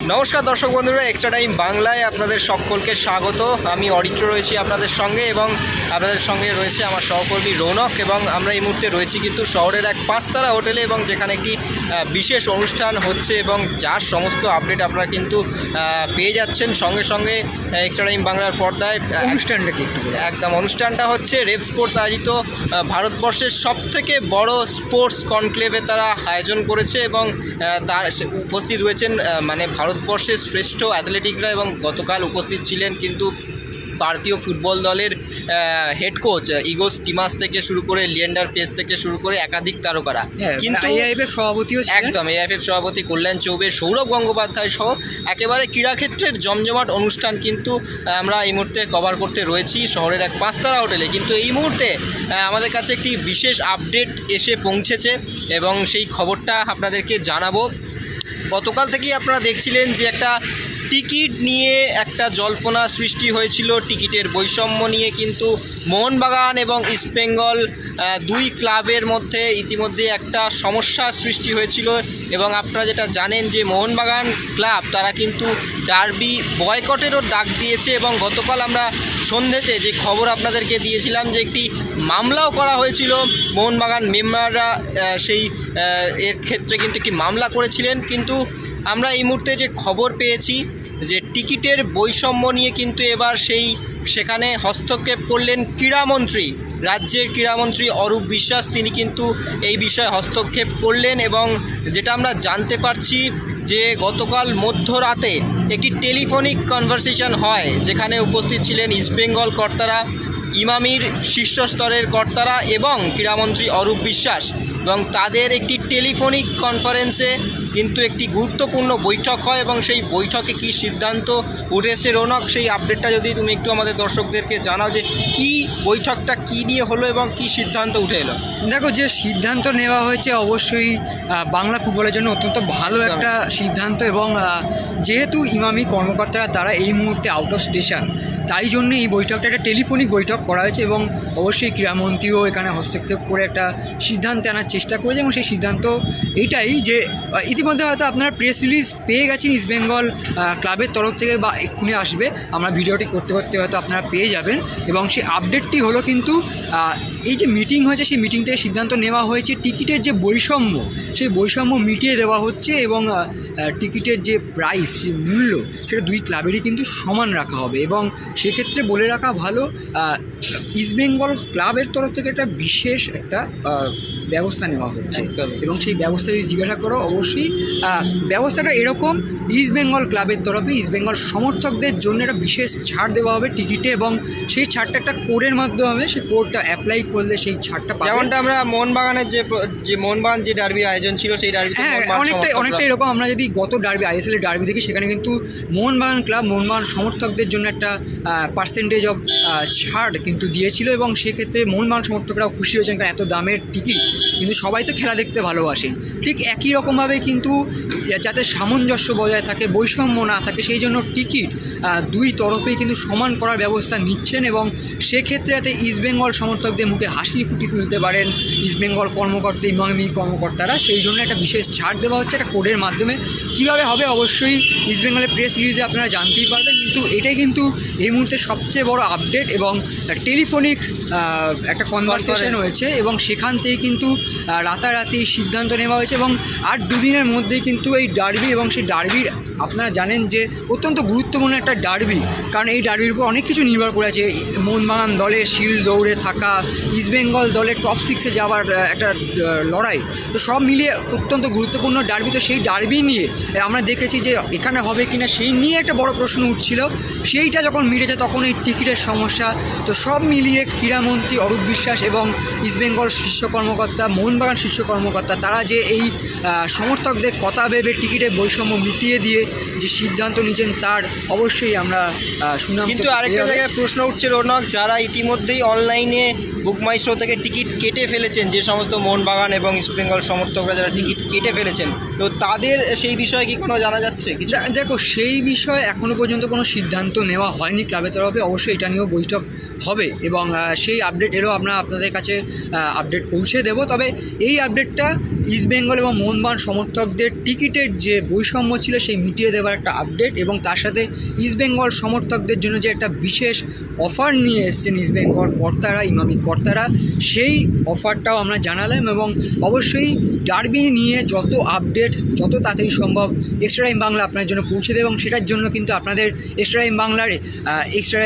নমস্কার দর্শক বন্ধুরা এক্সট্রা টাইম বাংলায় আপনাদের সকলকে স্বাগত। আমি অরিত্র রয়েছি আপনাদের সঙ্গে এবং আপনাদের সঙ্গে রয়েছে আমার সহকর্মী রৌনক এবং আমরা এই মুহূর্তে রয়েছি কিন্তু শহরের এক পাঁচতারা হোটেলে এবং যেখানে একটি বিশেষ অনুষ্ঠান হচ্ছে এবং যার সমস্ত আপডেট আপনারা কিন্তু পেয়ে যাচ্ছেন। সঙ্গে সঙ্গে এক্সট্রা টাইম বাংলার পর্দায় অনুষ্ঠানটা কি একদম অনুষ্ঠানটা হচ্ছে রেভ স্পোর্টস আয়োজিত ভারতবর্ষের সব থেকে বড় স্পোর্টস কনক্লেভে তারা আয়োজন করেছে এবং তার উপস্থিত রয়েছেন মানে ভারতবর্ষের শ্রেষ্ঠ অ্যাথলেটিকরা এবং গতকাল উপস্থিত ছিলেন কিন্তু ভারতীয় ফুটবল দলের হেড কোচ ইগোস টিমাস থেকে শুরু করে লিয়েন্ডার পেস থেকে শুরু করে একাধিক তারকারা। হ্যাঁ, কিন্তু IIF এর সভাপতিও একদম এআইএফ সভাপতি কল্যাণ চৌবে সৌরভ গঙ্গোপাধ্যায় সহ একেবারে ক্রীড়াক্ষেত্রের জমজমাট অনুষ্ঠান কিন্তু আমরা এই মুহূর্তে কভার করতে রয়েছি শহরের এক পাঁচতারা হোটেলে। কিন্তু এই মুহূর্তে আমাদের কাছে একটি বিশেষ আপডেট এসে পৌঁছেছে এবং সেই খবরটা আপনাদেরকে জানাব। গতকাল থেকেই আপনারা দেখছিলেন যে একটা টিকিট নিয়ে একটা জল্পনা সৃষ্টি হয়েছিল। টিকিটের বৈষম্য নিয়ে কিন্তু মোহনবাগান এবং ইস্টবেঙ্গল দুই ক্লাবের মধ্যে ইতিমধ্যে একটা সমস্যার সৃষ্টি হয়েছিল এবং আপনারা যেটা জানেন যে মোহনবাগান ক্লাব, তারা কিন্তু ডার্বি বয়কটেরও ডাক দিয়েছে এবং গতকাল আমরা সন্ধ্যেতে যে খবর আপনাদেরকে দিয়েছিলাম যে একটি মামলাও করা হয়েছিল। মোহনবাগান মেম্বাররা সেই এর ক্ষেত্রে কিন্তু একটি মামলা করেছিলেন। কিন্তু আমরা এই মুহূর্তে যে খবর পেয়েছি যে টিকিটের বৈষম্য নিয়ে কিন্তু এবার সেই, সেখানে হস্তক্ষেপ করলেন ক্রীড়ামন্ত্রী। রাজ্যের ক্রীড়ামন্ত্রী অরূপ বিশ্বাস, তিনি কিন্তু এই বিষয়ে হস্তক্ষেপ করলেন এবং যেটা আমরা জানতে পারছি যে গতকাল মধ্যরাতে একটি টেলিফোনিক কনভারসেশন হয়, যেখানে উপস্থিত ছিলেন ইস্টবেঙ্গল কর্তারা ইমামির শীর্ষস্তরের কর্তারা এবং ক্রীড়ামন্ত্রী অরূপ বিশ্বাস এবং তাদের একটি টেলিফোনিক কনফারেন্সে কিন্তু একটি গুরুত্বপূর্ণ বৈঠক হয় এবং সেই বৈঠকে কি সিদ্ধান্ত উঠেছে? রৌনক সেই আপডেটটা যদি তুমি একটু আমাদের দর্শকদেরকে জানাও যে কি বৈঠকটা কি নিয়ে হলো এবং কি সিদ্ধান্ত উঠে এলো? দেখো যে সিদ্ধান্ত নেওয়া হয়েছে অবশ্যই বাংলা ফুটবলের জন্য অত্যন্ত ভালো একটা সিদ্ধান্ত এবং যেহেতু ইমামি কর্মকর্তারা তারা এই মুহূর্তে আউট অফ স্টেশন তাই জন্য এই বৈঠকটা একটা টেলিফোনিক বৈঠক করা হয়েছে এবং অবশ্যই ক্রীড়ামন্ত্রীও এখানে হস্তক্ষেপ করে একটা সিদ্ধান্তে আনার চেষ্টা করেছে এবং সেই সিদ্ধান্ত এটাই যে ইতিমধ্যে হয়তো আপনারা প্রেস রিলিজ পেয়ে গেছেন ইস্টবেঙ্গল ক্লাবের তরফ থেকে বা এক্ষুনি আসবে। আমরা ভিডিওটি করতে করতে হয়তো আপনারা পেয়ে যাবেন। এবং সেই আপডেটটি হলো কিন্তু এই যে মিটিং হয়েছে, সেই মিটিং থেকে সিদ্ধান্ত নেওয়া হয়েছে টিকিটের যে বৈষম্য, সেই বৈষম্য মিটিয়ে দেওয়া হচ্ছে এবং টিকিটের যে প্রাইস মূল্য, সেটা দুই ক্লাবেরই কিন্তু সমান রাখা হবে। এবং সেক্ষেত্রে বলে রাখা ভালো ইস্টবেঙ্গল ক্লাবের তরফ থেকে একটা বিশেষ একটা ব্যবস্থা নেওয়া হচ্ছে। এবং সেই ব্যবস্থা যদি জিজ্ঞাসা করো অবশ্যই ব্যবস্থাটা এরকম ইস্ট বেঙ্গল ক্লাবের তরফে ইস্ট বেঙ্গল সমর্থকদের জন্য একটা বিশেষ ছাড় দেওয়া হবে টিকিটে এবং সেই ছাড়টা একটা কোডের মাধ্যমে সেই কোডটা অ্যাপ্লাই করলে সেই ছাড়টা যেমনটা আমরা মোহনবাগানের যে যে মোহনবাগান যে ডার্বির আয়োজন ছিল সেই ডার্বি হ্যাঁ অনেকটাই অনেকটা এরকম আমরা যদি গত ডার্বি আইএসএল এর ডার্বি দেখি সেখানে কিন্তু মোহনবাগান ক্লাব মোহনবাগান সমর্থকদের জন্য একটা পার্সেন্টেজ অফ ছাড় কিন্তু দিয়েছিল এবং সেক্ষেত্রে মোহনবাগান সমর্থকরাও খুশি হয়েছেন কারণ এত দামের টিকিট কিন্তু সবাই তো খেলা দেখতে ভালোবাসেন ঠিক একই রকমভাবে কিন্তু যাতে সামঞ্জস্য বজায় থাকে বৈষম্য না থাকে সেই জন্য টিকিট দুই তরফেই কিন্তু সমান করার ব্যবস্থা নিচ্ছেন এবং সেক্ষেত্রে যাতে ইস্টবেঙ্গল সমর্থকদের মুখে হাসি ফুটি তুলতে পারেন ইস্টবেঙ্গল কর্মকর্তা ইমামি কর্মকর্তারা সেই জন্য একটা বিশেষ ছাড় দেওয়া হচ্ছে একটা কোডের মাধ্যমে। কীভাবে হবে অবশ্যই ইস্টবেঙ্গলের প্রেস রিলিজে আপনারা জানতেই পারবেন কিন্তু এটাই কিন্তু এই মুহূর্তে সবচেয়ে বড় আপডেট এবং টেলিফোনিক একটা কনভারসেশন হয়েছে এবং সেখান থেকে কিন্তু আহ, রাতারাতি সিদ্ধান্ত নেওয়া হয়েছে এবং আর দুদিনের মধ্যেই কিন্তু এই ডার্বি এবং সেই ডার্বির আপনারা জানেন যে অত্যন্ত গুরুত্বপূর্ণ একটা ডার্বি। কারণ এই ডার্বির উপর অনেক কিছু নির্ভর করে আছে। মোহনবাগান দলের শিল্ড দৌড়ে থাকা ইস্টবেঙ্গল দলের টপ সিক্সে যাওয়ার একটা লড়াই। তো সব মিলিয়ে অত্যন্ত গুরুত্বপূর্ণ ডার্বি। তো সেই ডার্বি নিয়ে আমরা দেখেছি যে এখানে হবে কি না সেই নিয়ে একটা বড় প্রশ্ন উঠছিল। সেইটা যখন মিটেছে তখন এই টিকিটের সমস্যা। তো সব মিলিয়ে ক্রীড়ামন্ত্রী অরূপ বিশ্বাস এবং ইস্টবেঙ্গল শীর্ষ কর্মকর্তা মোহনবাগান শীর্ষ কর্মকর্তা তারা যে এই সমর্থকদের কথা ভেবে টিকিটের বৈষম্য মিটিয়ে দিয়ে যে সিদ্ধান্ত নিয়েছেন তার অবশ্যই আমরা শুনলাম কিন্তু আরেকটা জায়গায় প্রশ্ন উঠছে রোনক যারা ইতিমধ্যেই অনলাইনে বুক মাই শো থেকে টিকিট কেটে ফেলেছেন যে সমস্ত মোহনবাগান এবং ইস্টবেঙ্গল সমর্থকরা যারা টিকিট কেটে ফেলেছেন, তো তাদের সেই বিষয়ে কি কোনো জানা যাচ্ছে দেখো, সেই বিষয়ে এখনও পর্যন্ত কোনো সিদ্ধান্ত নেওয়া হয়নি ক্লাবের তরফে, অবশ্যই এটা নিয়েও বৈঠক হবে এবং সেই আপডেট এরও আমরা আপনাদের কাছে আপডেট পৌঁছে দেব। তবে এই আপডেটটা ইস্টবেঙ্গল এবং মোহনবাগান সমর্থকদের টিকিটের যে বৈষম্য ছিল সেই মিটিয়ে দেওয়ার একটা আপডেট এবং তার সাথে ইস্টবেঙ্গল সমর্থকদের জন্য যে একটা বিশেষ অফার নিয়ে এসছেন ইস্টবেঙ্গল কর্তারা ইমামি কর্তারা সেই অফারটাও আমরা জানালাম এবং অবশ্যই ডার্বি নিয়ে যত আপডেট যত তাড়াতাড়ি সম্ভব এক্সট্রা টাইম বাংলা আপনার জন্য পৌঁছে দেবে এবং সেটার জন্য কিন্তু আপনাদের এক্সট্রা টাইম বাংলার এক্সট্রা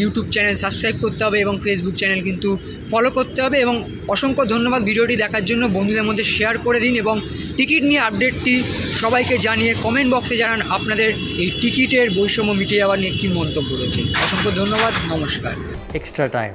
ইউটিউব চ্যানেল সাবস্ক্রাইব করতে হবে এবং ফেসবুক চ্যানেল কিন্তু ফলো করতে হবে এবং অসংখ্য ধন্যবাদ ভিডিওটি দেখার জন্য। বন্ধুদের মধ্যে শেয়ার করে দিন এবং টিকিট নিয়ে আপডেটটি সবাইকে জানিয়ে কমেন্ট বক্সে জানান আপনাদের এই টিকিটের বৈষম্য মিটিয়ে যাওয়ার নিয়ে কী মন্তব্য রয়েছে। অসংখ্য ধন্যবাদ, নমস্কার। Extra time.